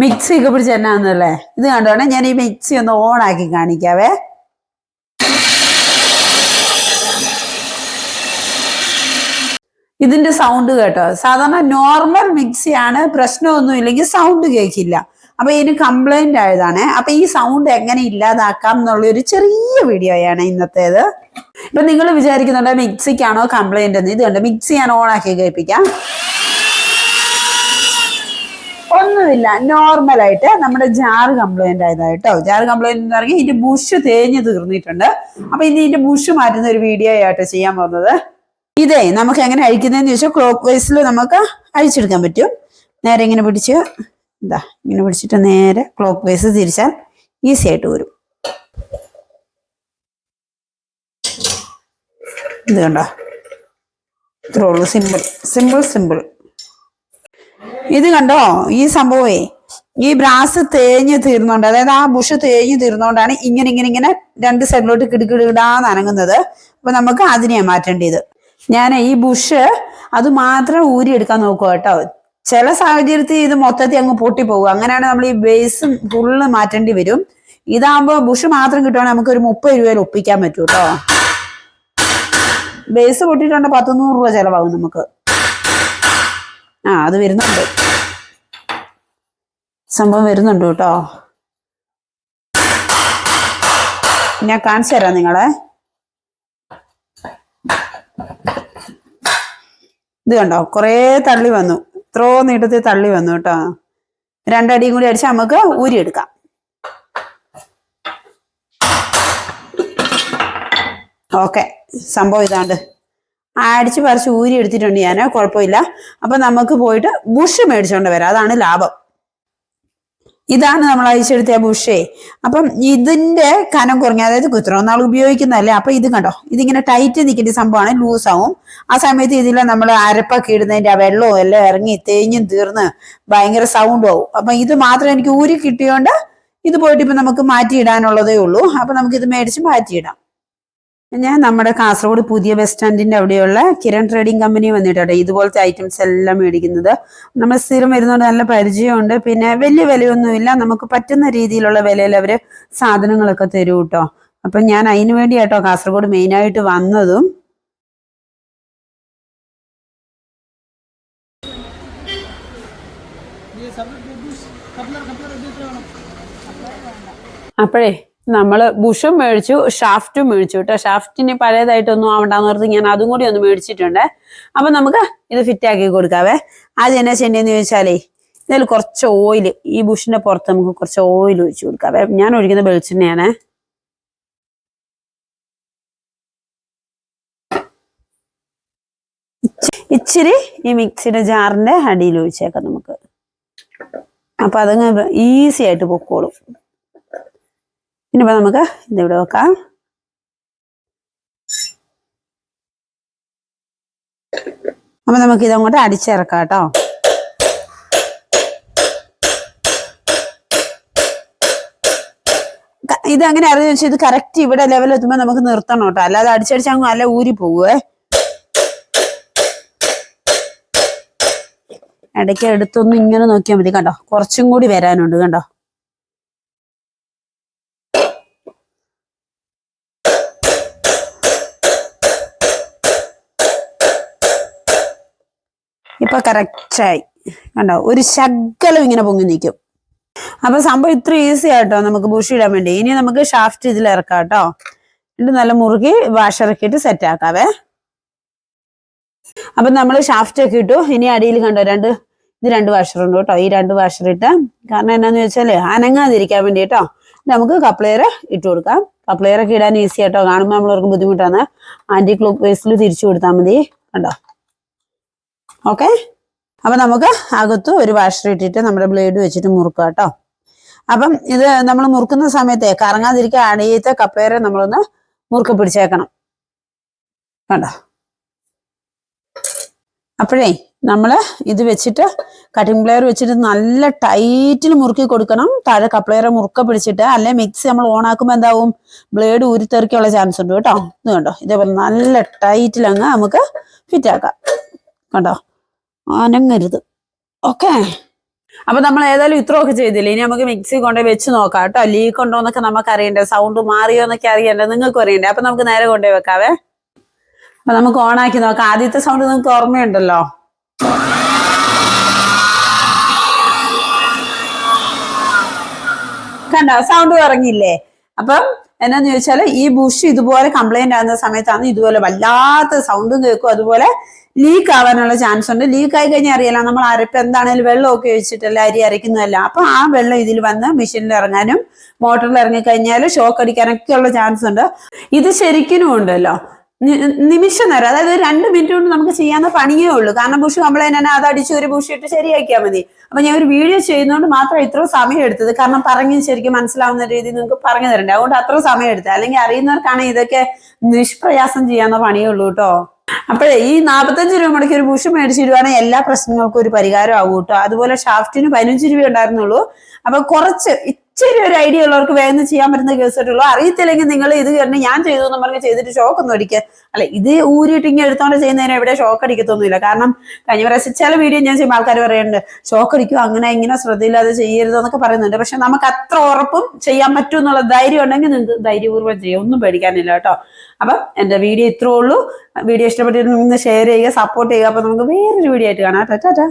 Mixie ഒക്കെ പിടിച്ച് എന്നാന്നല്ലേ? ഇത് കണ്ടോണേ ഞാൻ ഈ മിക്സി ഒന്ന് ഓൺ ആക്കി കാണിക്കാവേ. ഇതിന്റെ സൗണ്ട് കേട്ടോ. സാധാരണ നോർമൽ മിക്സിയാണ് പ്രശ്നമൊന്നും ഇല്ലെങ്കിൽ സൗണ്ട് കേൾക്കില്ല. അപ്പൊ ഇതിന് കംപ്ലൈന്റ് ആയതാണ്. അപ്പൊ ഈ സൗണ്ട് എങ്ങനെ ഇല്ലാതാക്കാം എന്നുള്ള ഒരു ചെറിയ വീഡിയോയാണ് ഇന്നത്തേത്. ഇപ്പൊ നിങ്ങൾ വിചാരിക്കുന്നുണ്ട് മിക്സിക്കാണോ കംപ്ലൈന്റ് എന്ന്? ഇത് കണ്ടോ മിക്സി ഞാൻ ഓൺ ആക്കി കേൾപ്പിക്കാം. ഒന്നുമില്ല. നോർമൽ ആയിട്ട് നമ്മുടെ ജാർ കംപ്ലൈന്റ് ആയതായിട്ടോ ജാർ കംപ്ലൈന്റ് എന്ന് പറഞ്ഞാൽ ഇതിന്റെ ബുഷ് തേഞ്ഞ് തീർന്നിട്ടുണ്ട്. അപ്പൊ ഇനി ഇതിന്റെ ബുഷ് മാറ്റുന്ന ഒരു വീഡിയോ ആയിട്ടോ ചെയ്യാൻ പോകുന്നത്. ഇതേ നമുക്ക് എങ്ങനെ അഴിക്കുന്നതെന്ന് ചോദിച്ചാൽ ക്ലോക്ക് വൈസിൽ നമുക്ക് അഴിച്ചെടുക്കാൻ പറ്റും. നേരെ ഇങ്ങനെ പിടിച്ച് എന്താ ഇങ്ങനെ പിടിച്ചിട്ട് നേരെ ക്ലോക്ക് വൈസ് തിരിച്ചാൽ ഈസി ആയിട്ട് വരും. ഇത് കണ്ടോ? ഇത്രേ ഉള്ളൂ. സിമ്പിൾ സിമ്പിൾ സിമ്പിൾ ഇത് കണ്ടോ? ഈ സംഭവമേ ഈ ബ്രാസ് തേഞ്ഞ് തീർന്നുകൊണ്ട് അതായത് ആ ബുഷ് തേഞ്ഞ് തീർന്നുകൊണ്ടാണ് ഇങ്ങനെ ഇങ്ങനെ ഇങ്ങനെ രണ്ട് സൈഡിലോട്ട് കിടുകിടാന്ന് അനങ്ങുന്നത് അപ്പൊ നമുക്ക് അതിനെയാണ് മാറ്റേണ്ടത്. ഞാൻ ഈ ബുഷ് അത് മാത്രം ഊരിയെടുക്കാൻ നോക്കുക കേട്ടോ. ചില സാഹചര്യത്തിൽ ഇത് മൊത്തത്തിൽ അങ്ങ് പൊട്ടിപ്പോകും. അങ്ങനെയാണ് നമ്മൾ ഈ ബേസ് ഫുള്ള് മാറ്റേണ്ടി വരും. ഇതാകുമ്പോൾ ബുഷ് മാത്രം കിട്ടുവാണെങ്കിൽ നമുക്ക് ഒരു മുപ്പത് രൂപയിൽ ഒപ്പിക്കാൻ പറ്റും കേട്ടോ. ബേസ് പൊട്ടിയിട്ടുണ്ട് പത്തുനൂറ് രൂപ ചെലവാകും നമുക്ക്. ആ അത് വരുന്നുണ്ട്. സംഭവം വരുന്നുണ്ട് കേട്ടോ. ഞാൻ കാണിച്ചു തരാം നിങ്ങളെ. ഇത് കണ്ടോ? കുറേ തള്ളി വന്നു. ഇത്രോ നീട്ടത്തിൽ തള്ളി വന്നു കേട്ടോ. രണ്ടടിയും കൂടി അടിച്ച് നമുക്ക് ഊരിയെടുക്കാം. ഓക്കെ. സംഭവം ഇതാണ്ട്. അടിച്ച് പറിച്ച് ഊരി എടുത്തിട്ടുണ്ട് ഞാൻ കുഴപ്പമില്ല. അപ്പൊ നമുക്ക് പോയിട്ട് ബുഷ് മേടിച്ചോണ്ട് വരാം. അതാണ് ലാഭം. ഇതാണ് നമ്മൾ അഴിച്ചെടുത്ത ബുഷേ. അപ്പം ഇതിന്റെ കനം കുറഞ്ഞ അതായത് ഇത്രയും നാൾ ഉപയോഗിക്കുന്നതല്ലേ? അപ്പൊ ഇത് കണ്ടോ? ഇതിങ്ങനെ ടൈറ്റ് നിൽക്കേണ്ട സംഭവമാണ് ലൂസ് ആവും ആ സമയത്ത് ഇതിൽ നമ്മൾ അരപ്പൊക്കെ ഇടുന്നതിന്റെ ആ വെള്ളവും എല്ലാം ഇറങ്ങി തേഞ്ഞും തീർന്ന് ഭയങ്കര സൗണ്ടും ആവും. അപ്പൊ ഇത് മാത്രം എനിക്ക് ഊരി കിട്ടിയോണ്ട് ഇത് പോയിട്ട് ഇപ്പൊ നമുക്ക് മാറ്റിയിടാനുള്ളതേ ഉള്ളൂ. അപ്പൊ നമുക്ക് ഇത് മേടിച്ച് മാറ്റിയിടാം. ഞാൻ നമ്മുടെ കാസർഗോഡ് പുതിയ ബസ് സ്റ്റാൻഡിന്റെ അവിടെയുള്ള കിരൺ ട്രേഡിംഗ് കമ്പനി വന്നിട്ടുണ്ട്. ഇതുപോലത്തെ ഐറ്റംസ് എല്ലാം മേടിക്കുന്നത്. നമ്മൾ സ്ഥിരം വരുന്നതുകൊണ്ട് നല്ല പരിചയമുണ്ട്. പിന്നെ വലിയ വിലയൊന്നുമില്ല. നമുക്ക് പറ്റുന്ന രീതിയിലുള്ള വിലയിൽ അവർ സാധനങ്ങളൊക്കെ തരും കേട്ടോ അപ്പൊ ഞാൻ അതിനു വേണ്ടിയാട്ടോ കാസർഗോഡ് മെയിൻ ആയിട്ട് വന്നതും. അപ്പോഴേ നമ്മൾ ബുഷും മേടിച്ചു ഷാഫ്റ്റും മേടിച്ചു കേട്ടോ. ഷാഫ്റ്റിന് പഴയതായിട്ടൊന്നും ആവണ്ടെന്ന് ഓർത്ത് ഞാൻ അതും കൂടി ഒന്ന് മേടിച്ചിട്ടുണ്ട്. അപ്പൊ നമുക്ക് ഇത് ഫിറ്റ് ആക്കി കൊടുക്കാവേ. ആദ്യം എന്നാ ചെയ്യേണ്ടതെന്ന് ചോദിച്ചാലേ ഇതിൽ കുറച്ച് ഓയിൽ ഈ ബുഷിന്റെ പുറത്ത് നമുക്ക് കുറച്ച് ഓയിൽ ഒഴിച്ചു കൊടുക്കാവേ. ഞാൻ ഒഴിക്കുന്ന വെളിച്ചെണ്ണയാണ്. ഇച്ചിരി ഈ മിക്സിയുടെ ജാറിന്റെ അടിയിൽ ഒഴിച്ചേക്കാം നമുക്ക്. അപ്പൊ അതങ്ങ് ഈസി ആയിട്ട് പൊക്കോളും. ഇനിയിപ്പോ നമുക്ക് ഇതിവിടെ വെക്കാം. അപ്പൊ നമുക്ക് ഇതങ്ങോട്ട് അടിച്ചിറക്കാം കേട്ടോ. ഇത് അങ്ങനെ അറിഞ്ഞു വെച്ചാൽ ഇത് കറക്റ്റ് ഇവിടെ ലെവൽ എത്തുമ്പോൾ നമുക്ക് നിർത്തണം കേട്ടോ. അല്ലാതെ അടിച്ചടിച്ച് അങ്ങ് നല്ല ഊരി പോവേ. ഇടയ്ക്ക് എടുത്തൊന്ന് ഇങ്ങനെ നോക്കിയാൽ മതി കണ്ടോ കുറച്ചും കൂടി വരാനുണ്ട് കണ്ടോ ഇപ്പൊ കറക്റ്റായി കണ്ടോ? ഒരു ശകലം ഇങ്ങനെ പൊങ്ങി നിൽക്കും അപ്പൊ സംഭവം ഇത്ര ഈസി ആട്ടോ നമുക്ക് ബുഷ് ഇടാൻ വേണ്ടി. ഇനി നമുക്ക് ഷാഫ്റ്റ് ഇതിൽ ഇറക്കാം കേട്ടോ. എന്നിട്ട് നല്ല മുറുകി വാഷ് ഇറക്കിയിട്ട് സെറ്റ് ആക്കാവേ. അപ്പൊ നമ്മൾ ഷാഫ്റ്റ് ഒക്കെ ഇട്ടു. ഇനി അടിയിൽ കണ്ടോ രണ്ട് ഇത് രണ്ട് വാഷർ ഉണ്ട് കേട്ടോ. ഈ രണ്ട് വാഷർ ഇട്ട്. കാരണം എന്നാന്ന് വെച്ചാൽ അനങ്ങാതിരിക്കാൻ വേണ്ടി കേട്ടോ. നമുക്ക് കപ്ലെയർ ഇട്ട് കൊടുക്കാം. കപ്ലെയർ ഒക്കെ ഇടാൻ ഈസി ആട്ടോ. കാണുമ്പോൾ നമ്മളവർക്ക് ബുദ്ധിമുട്ടാണ്. ആന്റി ക്ലോക്ക് വേസിൽ തിരിച്ചു കൊടുത്താൽ മതി. കണ്ടോ? ഓക്കെ? അപ്പൊ നമുക്ക് അകത്ത് ഒരു വാഷർ ഇട്ടിട്ട് നമ്മുടെ ബ്ലേഡ് വെച്ചിട്ട് മുറുക്കുക കേട്ടോ. അപ്പം ഇത് നമ്മൾ മുറുക്കുന്ന സമയത്തെ കറങ്ങാതിരിക്കാൻ അടിയത്തെ കപ്പേരെ നമ്മളൊന്ന് മുറുക്ക പിടിച്ചേക്കണം. കണ്ടോ? അപ്പോഴേ നമ്മൾ ഇത് വെച്ചിട്ട് കട്ടിംഗ് പ്ലെയർ വെച്ചിട്ട് നല്ല ടൈറ്റിൽ മുറുക്കി കൊടുക്കണം. താഴെ കപ്പ്ലെയറെ മുറുക്ക പിടിച്ചിട്ട് അല്ലെ മിക്സി നമ്മൾ ഓണാക്കുമ്പോൾ എന്താവും? ബ്ലേഡ് ഉരുത്തെറിക്കാനുള്ള ചാൻസ് ഉണ്ട് കേട്ടോ. ഇത് കണ്ടോ? ഇതേപോലെ നല്ല ടൈറ്റിൽ അങ്ങ് നമുക്ക് ഫിറ്റ് ആക്കാം. കണ്ടോ? അനങ്ങരുത്. ഓക്കെ? അപ്പൊ നമ്മൾ ഏതായാലും ഇത്രയൊക്കെ ചെയ്തില്ലേ? ഇനി നമുക്ക് മിക്സി കൊണ്ട് വെച്ച് നോക്കാം കേട്ടോ. ലീക്ക് ഉണ്ടോ എന്നൊക്കെ നമുക്ക് അറിയണ്ടേ? സൗണ്ട് മാറിയോ എന്നൊക്കെ അറിയണ്ടേ? നിങ്ങൾക്ക് അറിയണ്ടേ? അപ്പൊ നമുക്ക് നേരെ കൊണ്ടുപോയി വെക്കാവേ. അപ്പൊ നമുക്ക് ഓണാക്കി നോക്കാം. ആദ്യത്തെ സൗണ്ട് നിങ്ങൾക്ക് ഓർമ്മയുണ്ടല്ലോ? കണ്ടോ? സൗണ്ട് ഇറങ്ങിയില്ലേ? അപ്പം എന്നാന്ന് ചോദിച്ചാൽ ഈ ബുഷ് ഇതുപോലെ കംപ്ലൈന്റ് ആകുന്ന സമയത്താണ് ഇതുപോലെ വല്ലാത്ത സൗണ്ടും കേൾക്കും. അതുപോലെ ലീക്ക് ആവാനുള്ള ചാൻസ് ഉണ്ട്. ലീക്ക് ആയി കഴിഞ്ഞാൽ അറിയാലോ നമ്മൾ അരപ്പ് എന്താണേലും വെള്ളമൊക്കെ ഒഴിച്ചിട്ടല്ല അരി അരയ്ക്കുന്നതല്ല. അപ്പൊ ആ വെള്ളം ഇതിൽ വന്ന് മെഷീനിൽ ഇറങ്ങാനും മോട്ടറിൽ ഇറങ്ങി കഴിഞ്ഞാൽ ഷോക്ക് അടിക്കാനൊക്കെ ഉള്ള ചാൻസ് ഉണ്ട്. ഇത് ശരിക്കും ഉണ്ടല്ലോ. നിമിഷ നേരം. അതായത് രണ്ട് മിനിറ്റ് കൊണ്ട് നമുക്ക് ചെയ്യാവുന്ന പണിയേ ഉള്ളൂ. കാരണം ബുഷ് നമ്മൾ തന്നെ അത് അടിച്ച് ഒരു ബുഷ് ഇട്ട് ശരിയാക്കിയാൽ മതി. അപ്പൊ ഞാൻ ഒരു വീഡിയോ ചെയ്യുന്നതുകൊണ്ട് മാത്രം ഇത്ര സമയം എടുത്തത്. കാരണം പറഞ്ഞു ശരിക്കും മനസ്സിലാവുന്ന രീതിയിൽ നിങ്ങൾക്ക് പറഞ്ഞു തരണ്ടേ. അതുകൊണ്ട് അത്ര സമയം എടുത്തത് അല്ലെങ്കിൽ അറിയുന്നവർക്കാണ് ഇതൊക്കെ നിഷ്പ്രയാസം ചെയ്യാവുന്ന പണിയേ ഉള്ളൂ കേട്ടോ. അപ്പോഴേ ഈ നാൽപ്പത്തഞ്ച് രൂപ മുടക്കി ഒരു ബുഷ് മേടിച്ചിരുവാണെങ്കിൽ എല്ലാ പ്രശ്നങ്ങൾക്കും ഒരു പരിഹാരം ആവും കേട്ടോ. അതുപോലെ ഷാഫ്റ്റിന് പതിനഞ്ച് രൂപ ഉണ്ടായിരുന്നുള്ളൂ. അപ്പൊ കുറച്ച് ഇച്ചിരി ഒരു ഐഡിയ ഉള്ളവർക്ക് വേഗം ചെയ്യാൻ പറ്റുന്ന കേസായിട്ടുള്ളൂ അറിയത്തില്ലെങ്കിൽ നിങ്ങൾ ഇത് കാരണം ഞാൻ ചെയ്തു എന്ന് പറഞ്ഞ് ചെയ്തിട്ട് ഷോക്ക് ഒന്നും അടിക്കുക അല്ല ഇത് ഊരിയിട്ട് ഇങ്ങനെ എടുത്തോണ്ട് ചെയ്യുന്നതിന് എവിടെ ഷോക്ക് അടിക്കത്തൊന്നുമില്ല. കാരണം കഴിഞ്ഞ പ്രാവശ്യം ചില വീഡിയോ ഞാൻ ചെയ്യുമ്പോൾ ആൾക്കാർ പറയുന്നുണ്ട് ഷോക്ക് അടിക്കും അങ്ങനെ ഇങ്ങനെ ശ്രദ്ധയില്ലാതെ ചെയ്യരുത് എന്നൊക്കെ പറയുന്നുണ്ട്. പക്ഷെ നമുക്ക് അത്ര ഉറപ്പും ചെയ്യാൻ പറ്റും എന്നുള്ള ധൈര്യം ഉണ്ടെങ്കിൽ നിങ്ങൾക്ക് ധൈര്യപൂർവം ചെയ്യാം. ഒന്നും പേടിക്കാനില്ല കേട്ടോ. അപ്പം എന്റെ വീഡിയോ ഇത്രേ ഉള്ളൂ. വീഡിയോ ഇഷ്ടപ്പെട്ടിട്ടുണ്ടെങ്കിൽ ഷെയർ ചെയ്യുക സപ്പോർട്ട് ചെയ്യുക. അപ്പൊ നമുക്ക് വേറൊരു വീഡിയോ ആയിട്ട് കാണാം. ടാറ്റാ.